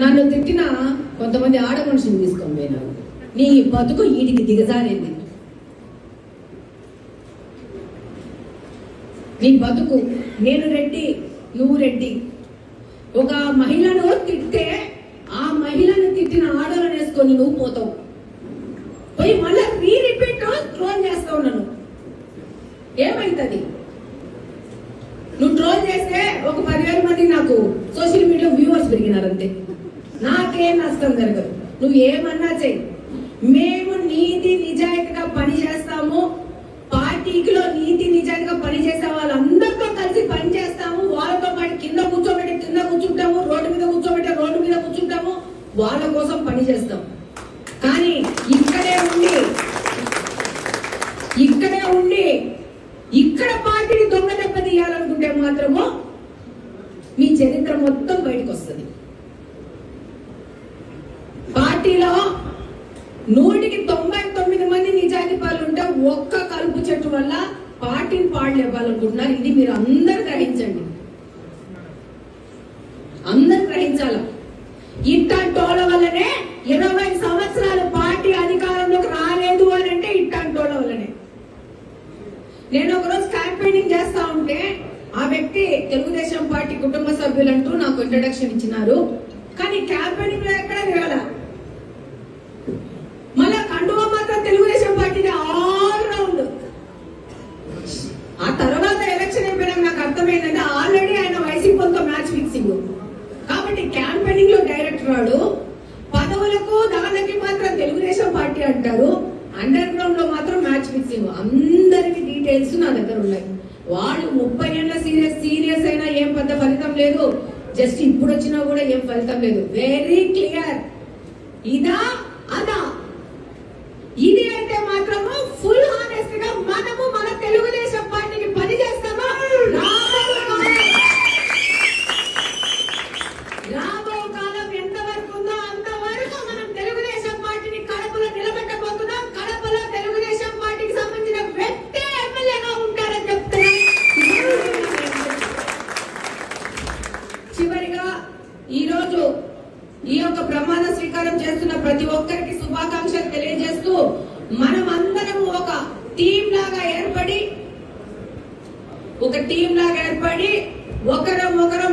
నన్ను తిట్టిన కొంతమంది ఆడ మనుషులు తీసుకొని పోయినారు. నీ బతుకు వీటికి దిగజారింది. నీ బతుకు నేను రెడ్డి నువ్వు రెడ్డి. ఒక మహిళను తిట్టే ఆ మహిళను తిట్టిన ఆడలను వేసుకొని నువ్వు పోతావు. పోయి మళ్ళీ రీ రిపీట్ ట్రోల్ చేస్తావు నన్ను. ఏమైతుంది? నువ్వు ట్రోల్ చేస్తే ఒక పదివేల మంది నాకు సోషల్ మీడియా వ్యూవర్స్ పెరిగినారంతే. నాకేం నష్టం జరగదు. నువ్వు ఏమన్నా చెయ్యి. మేము నీతి నిజాయితీగా పని చేస్తాము. పార్టీలో నీతి నిజాయితీగా పని చేసే వాళ్ళందరితో కలిసి పని చేస్తాము. వాళ్ళతో పాటు కింద కూర్చోబెట్టి కింద కూర్చుంటాము. రోడ్డు మీద కూర్చోబెట్టి రోడ్డు మీద కూర్చుంటాము. వాళ్ళ కోసం పని చేస్తాం. కానీ ఇక్కడే ఉండి ఇక్కడే ఉండి ఇక్కడ పార్టీని దొంగ దెబ్బ తీయాలనుకుంటే మాత్రము మీ చరిత్ర మొత్తం బయటకు వస్తుంది నూటికి తొంభై తొమ్మిది మంది నిజాయితీ పనులు ఉంటే ఒక్క కలుపు చెట్టు వల్ల పార్టీని పాడలేవ్వాలనుకుంటున్నారు ఇది మీరు అందరు గ్రహించండి. అందరు గ్రహించాల? ఇట్టంటోళ్ళ వల్లనే ఇరవై సంవత్సరాలు పార్టీ అధికారంలోకి రాలేదు అని అంటే ఇట్టంటోళ్ళ వల్లనే. నేను ఒకరోజు క్యాంపెయినింగ్ చేస్తా ఉంటే ఆ వ్యక్తి తెలుగుదేశం పార్టీ కుటుంబ సభ్యులంటూ నాకు ఇంట్రడక్షన్ ఇచ్చినారు. కానీ క్యాంపెయినింగ్లో ఎక్కడ తిరగల మళ్ళా కండువా మాత్రం తెలుగుదేశం పార్టీది ఆల్ రౌండ్ ఆ తర్వాత ఎలక్షన్ అయిపోయినాక నాకు అర్థమైందంటే ఆల్రెడీ ఆయన వైసీపీతో మ్యాచ్ ఫిక్సింగ్ కాబట్టి క్యాంపెయినింగ్లో డైరెక్ట్ పదవులకు దానికి మాత్రం తెలుగుదేశం పార్టీ అంటారు. అండర్ గ్రౌండ్లో మాత్రం మ్యాచ్ ఫిక్సింగ్ అందరికి డీటెయిల్స్ నా దగ్గర ఉన్నాయి. వాళ్ళు ముప్పై ఏళ్ళ సీరియస్ సీరియస్ అయినా ఏం పెద్ద ఫలితం లేదు. జస్ట్ ఇప్పుడు వచ్చినా కూడా ఏం ఫలితం లేదు. వెరీ క్లియర్ ఇదా అదా. ఇది అయితే మాత్రము ఫుల్ హానెస్ట్గా మనము మన తెలుగుదేశం పార్టీకి పని చేస్తామా? రాబోయే ఈ యొక్క ప్రమాణ స్వీకారం చేస్తున్న ప్రతి ఒక్కరికి శుభాకాంక్షలు తెలియజేస్తూ మనం అందరం ఒక టీం లాగా ఏర్పడి ఒక టీం లాగా ఏర్పడి ఒకరం ఒకరం